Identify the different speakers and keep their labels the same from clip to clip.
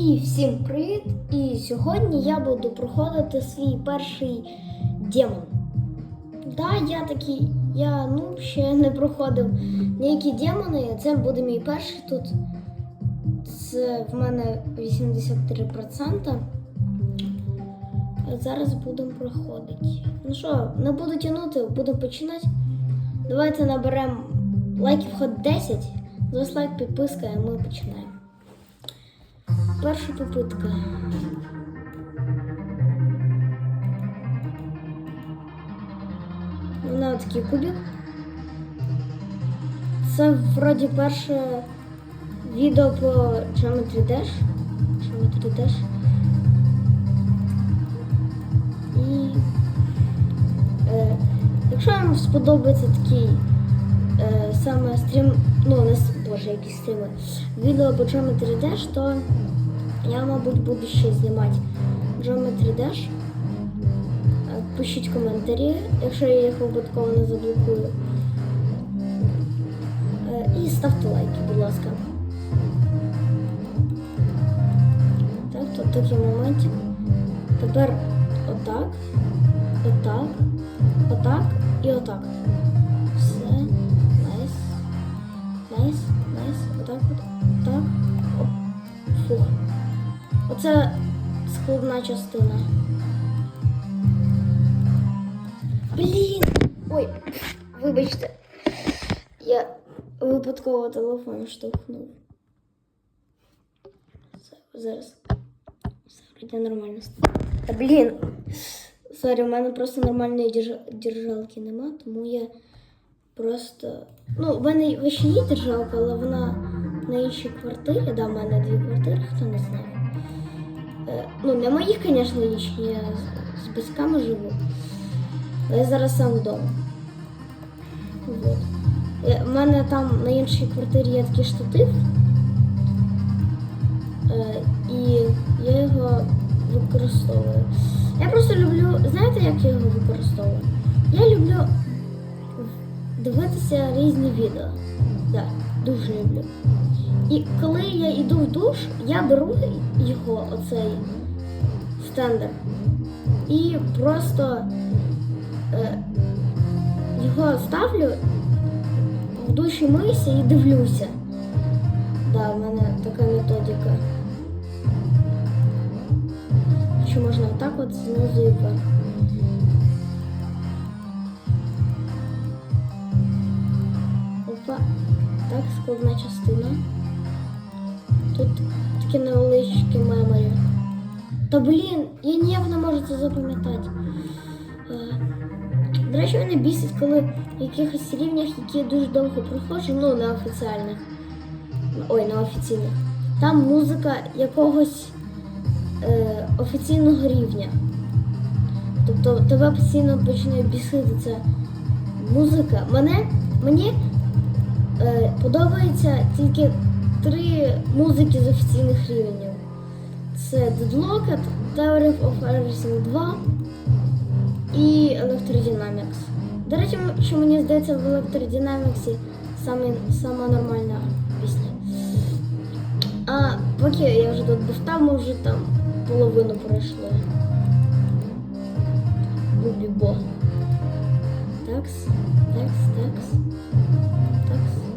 Speaker 1: І всім привіт! І сьогодні я буду проходити свій перший демон. Да, я такий, я ну ще не проходив ніякі демони. Це буде мій перший тут. Це в мене 83%. Зараз будемо проходити. Ну що, не буду тягнути, будемо починати. Давайте наберемо лайків хоч 10. За вас лайк, підписка, і ми починаємо. Перша попитка. Вона такий кубик. Це вроді перше відео по Geometry Dash. Geometry Dash. І е, якщо вам сподобається такий е, саме стрім, ну не боже, які стріми, відео по Geometry Dash, то я, мабуть, буду ще знімати Geometry Dash. Е, Пишіть коментарі, якщо я їх випадково не заблокую. Е, І ставте лайки, будь ласка. Так, тут такий моментик. Тепер отак, отак, отак і отак. Оце складна частина. Блін! Ой, вибачте. Я випадково телефон штовхнув. Зараз. Все нормально. Та блін. Сорі, в мене просто нормальної держа- держалки нема, тому я просто. Ну, в мене ще є держалка, але вона на іншій квартирі. Да, в мене дві квартири, хто не знає. Е, ну, не моїх, звісно, інші, я з, батьками живу. Але я зараз сам вдома. Вот. Е, У мене там на іншій квартирі є такий штатив. Е, і я його використовую. Я просто люблю, знаєте, як я його використовую? Я люблю дивитися різні відео. Да, дуже люблю. І коли я йду в душ, я беру його, оцей стендер, і просто е, його ставлю в душі мийся і дивлюся. Да, в мене така методика. Що можна отак от знизу і вверх. Опа. Так, складна частина. Тут такі невеличкі меморі. Та блін, я ніяк не можу це запам'ятати. Е, До речі, мене бісить, коли в якихось рівнях, які я дуже довго проходжу, ну на офіціальних. Ой, на офіційних. Там музика якогось е, офіційного рівня. Тобто тебе постійно починає бісити ця музика. Мене, мені подобається тільки три музики з офіційних рівнів. Це Deadlocked, Theory of Everything 2 і Electrodynamics. До речі, що мені здається, в Electrodynamics саме, сама нормальна пісня. А поки я вже тут був там, ми вже там половину пройшли. Бубі-бо. Такс, такс, такс. Такс,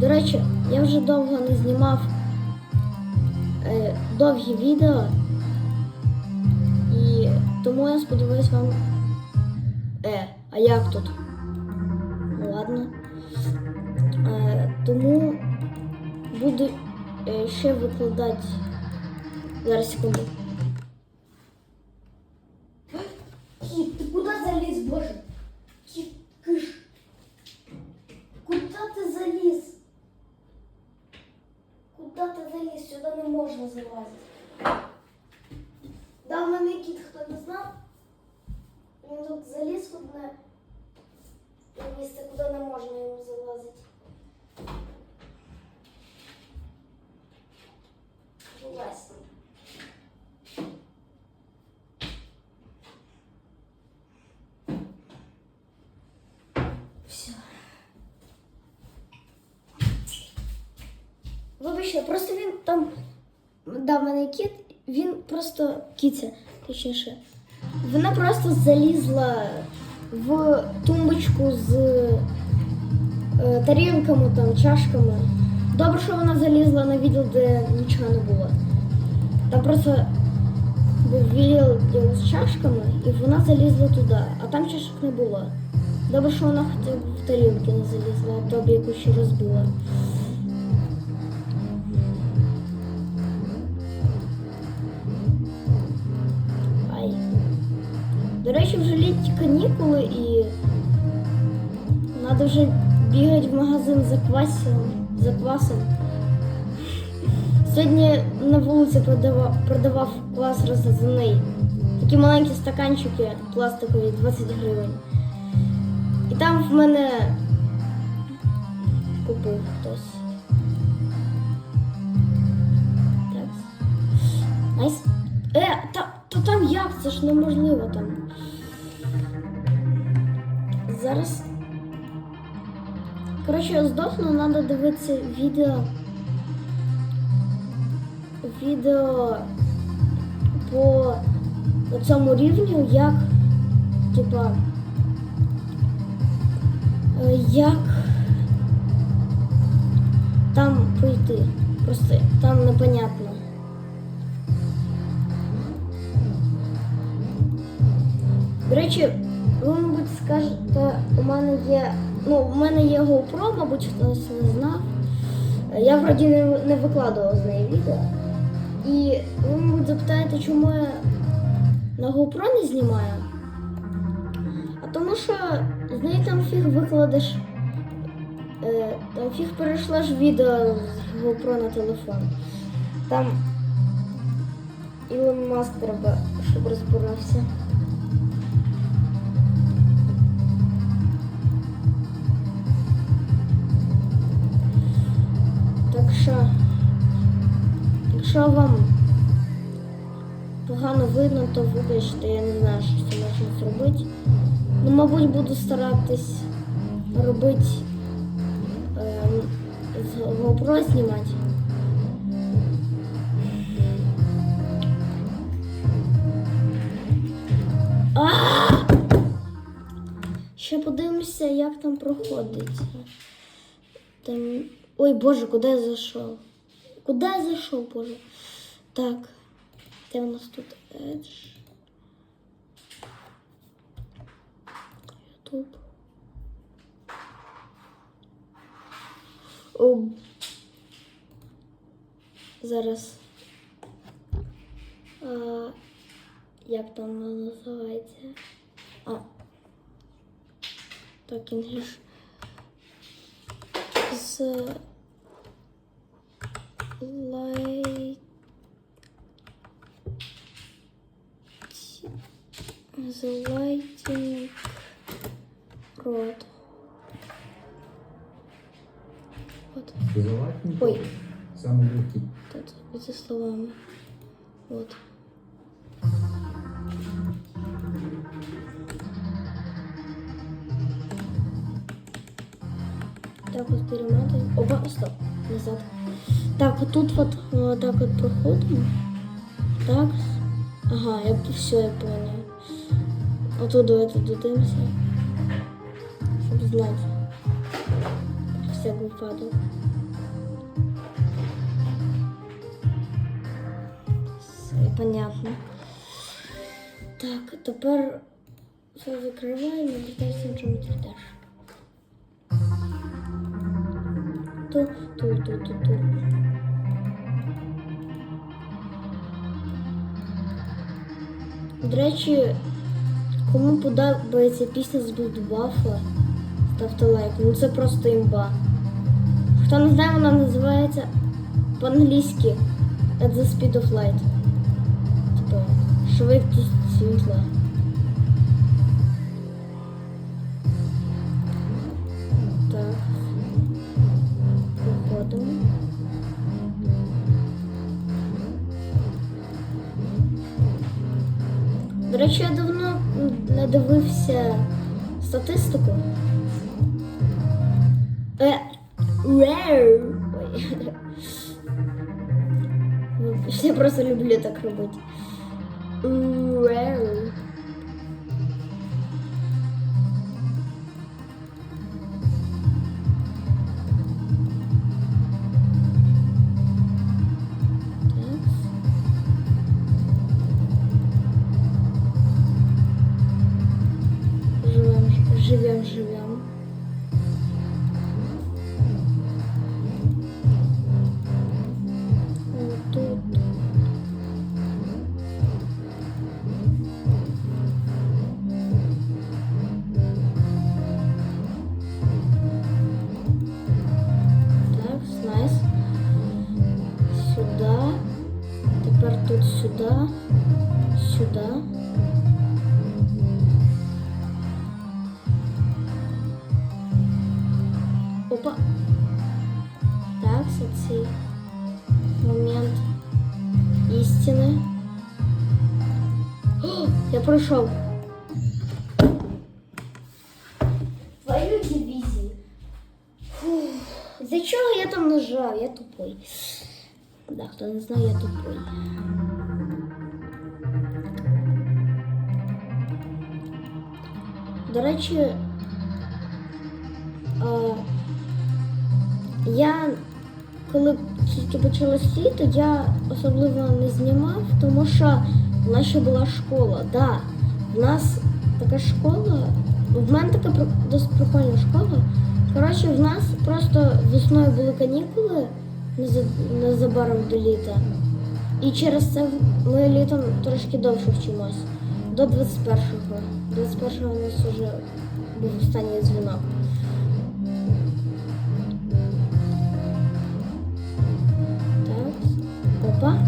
Speaker 1: До речі, я вже довго не знімав е, довгі відео. І тому я сподіваюся вам. Е, а як тут? Ну ладно. Е, тому буду е, ще викладати. Зараз секунду. Кіт, ти куди заліз, боже? Кіт, киш. Куди ти заліз? Куди ти заліз? Сюди не можна залазити. Да, в мене кіт, хто не знав. Він тут заліз в одне місце, куди не можна йому залазити. Вилазь. Вибачте, просто він там. Да, в мене кіт, він просто кіця, точніше. Вона просто залізла в тумбочку з е, тарілками, там, чашками. Добре, що вона залізла на відділ, де нічого не було. Там просто був відділ з чашками, і вона залізла туди, а там чашок не було. Добре, що вона хоча в тарілки не залізла, а то б якусь розбила. До речі, вже літні канікули і треба вже бігати в магазин за квасом. За квасом. Сьогодні на вулиці продавав, продавав квас розрізаний. Такі маленькі стаканчики пластикові, 20 гривень. І там в мене купив хтось. Так. Е, та, то там як? Це ж неможливо там. Зараз. Коротше, я здохну, треба дивитися відео. Відео по цьому рівню, як, типа, е, як там пройти. Просто там непонятно. До речі, ви, мабуть, скажете, у мене є. Ну, у мене є GoPro, мабуть, хтось не знав. Я вроді не, не викладувала з неї відео. І ви, мабуть, запитаєте, чому я на GoPro не знімаю? А тому що з неї там фіг викладеш. Е, там фіг перейшлеш відео з GoPro на телефон. Там Ілон Маск треба, щоб розбирався. Так що, якщо вам погано видно, то вибачте, я не знаю, що цим можна зробити. Ну, мабуть, буду старатись робити GoPro знімати. Ще подивимося, як там проходить. Там... Ой, Боже, куди я зайшов? Куди я зайшов, Боже? Так, де у нас тут Edge? YouTube. О, зараз. А, як там називається? А. Так, English. З light the lighting rod. Вот. Ой,
Speaker 2: самый легкий.
Speaker 1: тут эти словами. Вот. Так вот перематываем. Оба, стоп, назад. Так, вот тут вот э, так вот проходим. Так. Ага, я все, я понял. Оттуда это додимся. Щоб знати. Всяк випадок. Все понятно. Так, тепер все закриваємо і десь чому ти йдеш. Ту, ту, ту, ту, ту. До речі, кому подобається пісня з Блудбафа, ставте лайк. Ну це просто імба. Хто не знає, вона називається по-англійськи At the Speed of Light. Типа, швидкість світла. речі, я давно не дивився статистику. Е, Я просто люблю так робити. 世界是。Пройшов. Твою дивізію. За чого я там нажав? Я тупой. Да, хто не знає, я тупой. До речі, а, я коли тільки почалось літо, я особливо не знімав, тому що в нас ще була школа. Да, в нас така школа, в мене така досить прикольна школа. Коротше, в нас просто весною були канікули неза- незабаром до літа. І через це ми літом трошки довше вчимось. До 21-го. 21-го у нас вже був останній дзвінок. Так. Опа.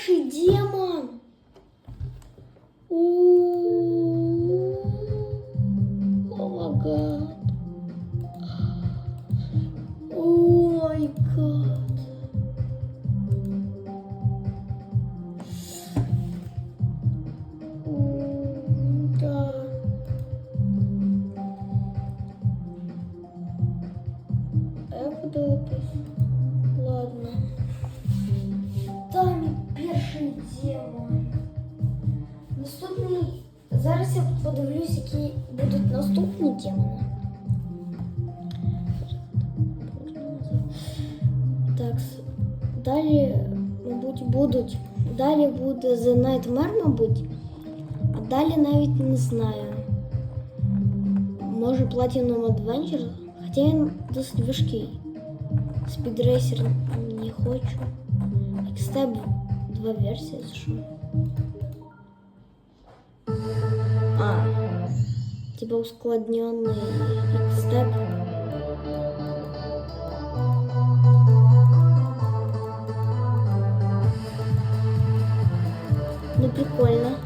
Speaker 1: Мій перший демон! У-у-у. О май гад. О май гад. М, Да. А я подивитись. Ладно. Там і перший демон. Наступний. Зараз я подивлюсь, які будуть наступні демони. Так, с- далі, мабуть, будуть. Далі буде The Nightmare, мабуть. А далі навіть не знаю. Може Platinum Adventure, хоча він досить важкий. Speed Racer не хочу. Xtep два версії що. А, типа ускладненный Xtep. Ну прикольно.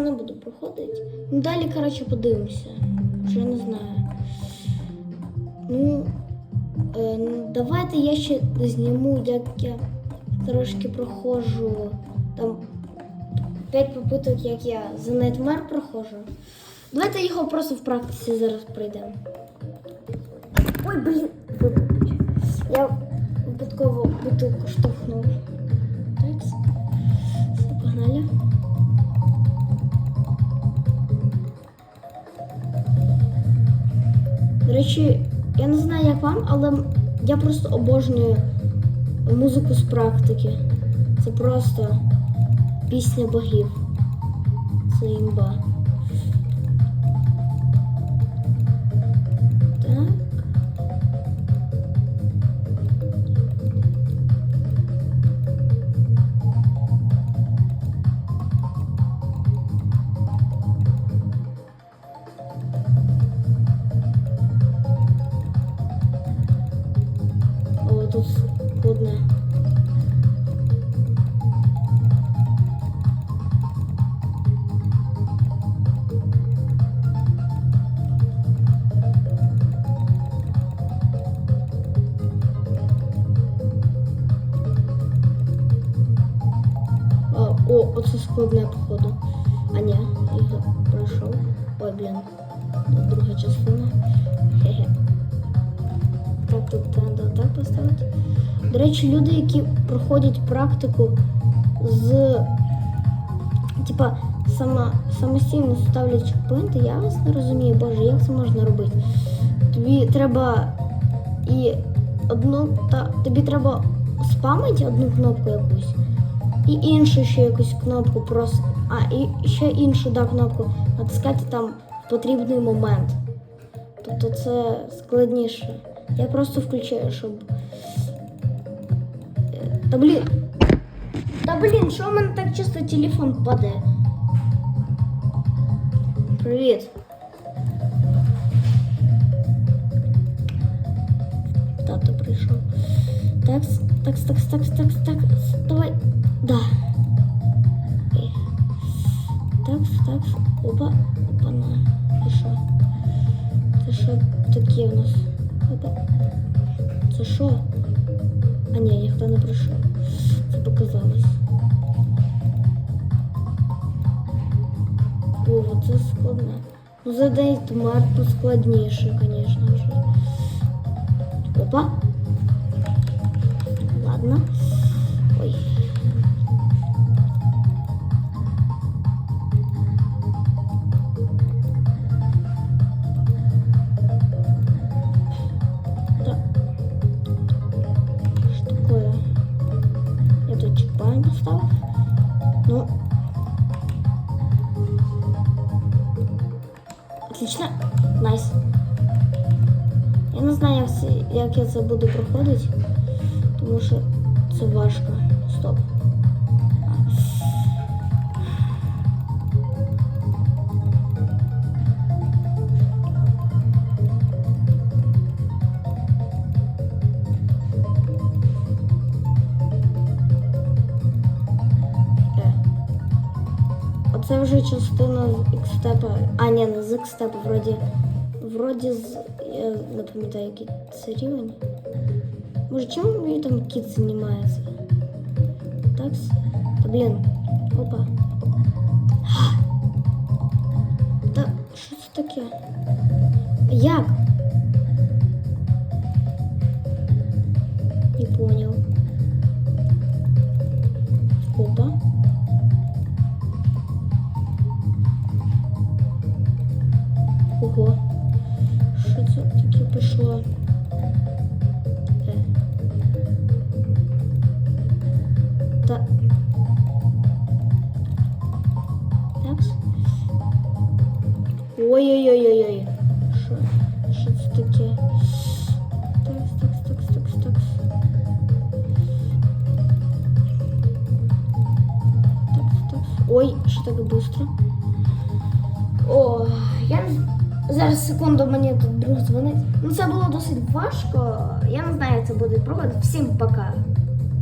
Speaker 1: Це не буду проходити. Ну, далі, коротше, подивимося. Вже не знаю. Ну, е, ну, давайте я ще зніму, як я трошки проходжу там 5 попиток, як я за Nightmare проходжу. Давайте його просто в практиці зараз пройдемо. Ой, блін. Я випадково бутилку штовхнув. Так, погнали. До речі, я не знаю, як вам, але я просто обожнюю музику з практики. Це просто пісня богів. Це імба. Оце походу. А ні, я пройшов. Ой, блін. Друга частина. Хе-хе. Так, тут треба так поставити. До речі, люди, які проходять практику з типа сама, самостійно ставлять чекпоінти, я вас не розумію, боже, як це можна робити? Тобі треба і одну та тобі треба спамити одну кнопку якусь, і іншу ще якусь кнопку просто. А, і ще іншу да, кнопку натискати там в потрібний момент. Тобто це складніше. Я просто включаю, щоб. Е, Та блін. Та блін, що в мене так часто телефон паде? Привіт. Тато прийшов. Так, так, так, так, так, так, давай. Да. Окей. Так, так, опа, опа, на. І що? Це що таке у нас? Опа. Це що? А ні, ніхто не прийшов. Це показалось. О, це складне. Ну, задай Марту складніше, звісно ж. Опа. Ладно. Отлично. Найс. Я не знаю, як, як я це буду проходити, тому що це важко. Стоп. Оце вже частина з ікстепа. А, ні, не з ікстепа, вроді. Вроді з. Я не пам'ятаю, який це рівень. Може, чим мені там кіт займається? Так? Та блін. Опа. Га! Та що це таке? Як? Не понял. Секунду мені тут друг дзвонить. Ну це було досить важко. Я не знаю, як це буде пробувати. Всім пока.